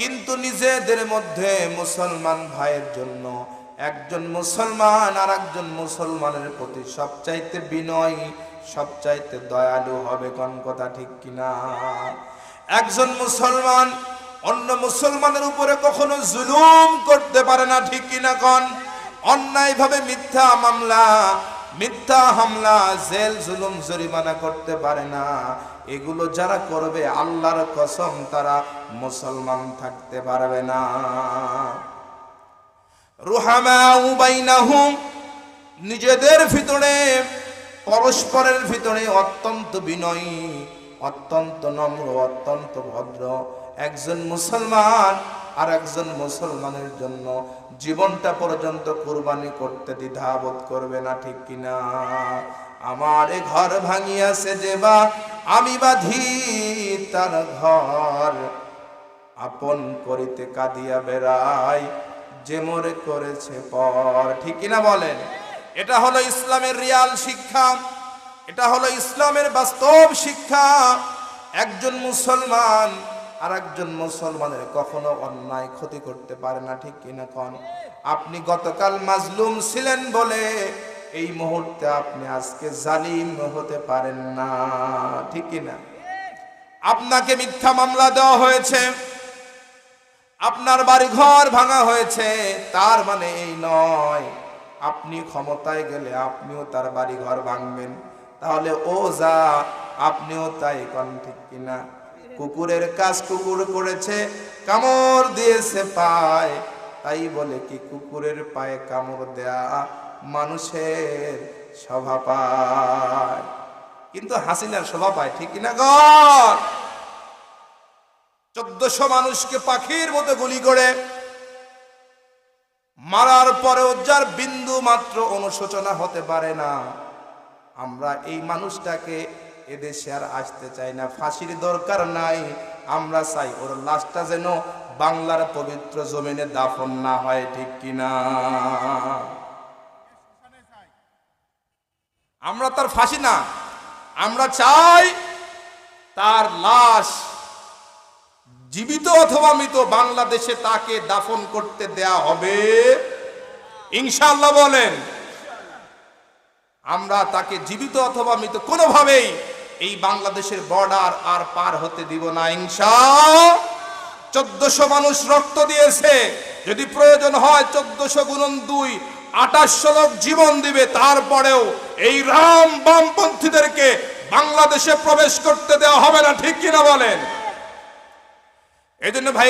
কিন্তু নিজেদের মধ্যে মুসলমান ভাইয়ের জন্য একজন মুসলমান আর একজন মুসলমানের প্রতি সবচাইতে বিনয়, সবচাইতে দয়ালু হবে কোন কথা ঠিক কিনা? একজন মুসলমান অন্য মুসলমানের উপরে কখনো জুলুম করতে পারে না ঠিক কিনা কন? অন্যায়ভাবে মিথ্যা মামলা মিথ্যা হামলা, জেল, জুলুম, জরিমানা করতে পারে না। এগুলো যারা করবে, আল্লাহর কসম, তারা মুসলমান থাকতে পারবে না। রুহামা উবাইনাহুম, নিজেদের ভিতরে, পরস্পরের ভিতরে অত্যন্ত বিনয়ী, অত্যন্ত নম্র, অত্যন্ত ভদ্র একজন মুসলমান। আর একজন মুসলমানের জন্য জীবনটা পর্যন্ত কুরবানি করতে দ্বিধাবোধ করবে না, ঠিক কিনা? আমার ঘর ভাঙিয়াছে যে বা আমি বাধি তার ঘর। আপন করিতে কাঁদিয়া বেড়াই যে মোরে করেছে পর। ঠিক কিনা বলেন? এটা হলো ইসলামের রিয়াল শিক্ষা। এটা হলো ইসলামের বাস্তব শিক্ষা। একজন মুসলমান আর একজন মুসলমানের কখনো অন্যায় ক্ষতি করতে পারে না, ঠিক কিনা কন? আপনি গতকাল মাজলুম ছিলেন বলে এই মুহূর্তে আপনি আজকে জালিম হতে পারেন না, ঠিক কিনা? আপনাকে মিথ্যা মামলা দেওয়া হয়েছে, আপনার বাড়ি ঘর ভাঙা হয়েছে, তার মানে এই নয়, আপনি ক্ষমতায় গেলে আপনিও তার বাড়ি ঘর ভাঙবেন, তাহলে ও যা, আপনিও তাই কন ঠিক কিনা? কুকুরের কাজ কুকুর করেছে, কামড় দিয়েছে পায়। তাই বলে কি কুকুরের পায়ে কামড় দেয়া মানুষের স্বভাব পায়। কিন্তু হাসিনার স্বভাব পায়, ঠিক কিনা গর চোদ্দশো মানুষকে পাখির মতো গুলি করে মারার পরেও যার বিন্দু মাত্র অনুশোচনা হতে পারে না, আমরা এই মানুষটাকে এদেশে আর আসতে চাই না। ফাঁসির দরকার নাই। আমরা চাই ওর লাশটা যেন বাংলার পবিত্র জমিনে দাফন না হয়, ঠিক কিনা আমরা তার ফাঁসি না। আমরা চাই তার লাশ জীবিত অথবা মৃত বাংলাদেশে তাকে দাফন করতে দেয়া হবে। ইনশাল্লাহ বলেন, আমরা তাকে জীবিত অথবা মৃত কোনোভাবেই এই বাংলাদেশের বর্ডার আর পার হতে দিব না ইনশা চোদ্দশো মানুষ রক্ত দিয়েছে। যদি প্রয়োজন হয় চোদ্দশো গুণন দুই, আঠাশশো লোক জীবন দিবে। তারপরেও এই রাম বামপন্থীদেরকে বাংলাদেশে প্রবেশ করতে দেওয়া হবে না, ঠিক কিনা বলেন? এই জন্য ভাই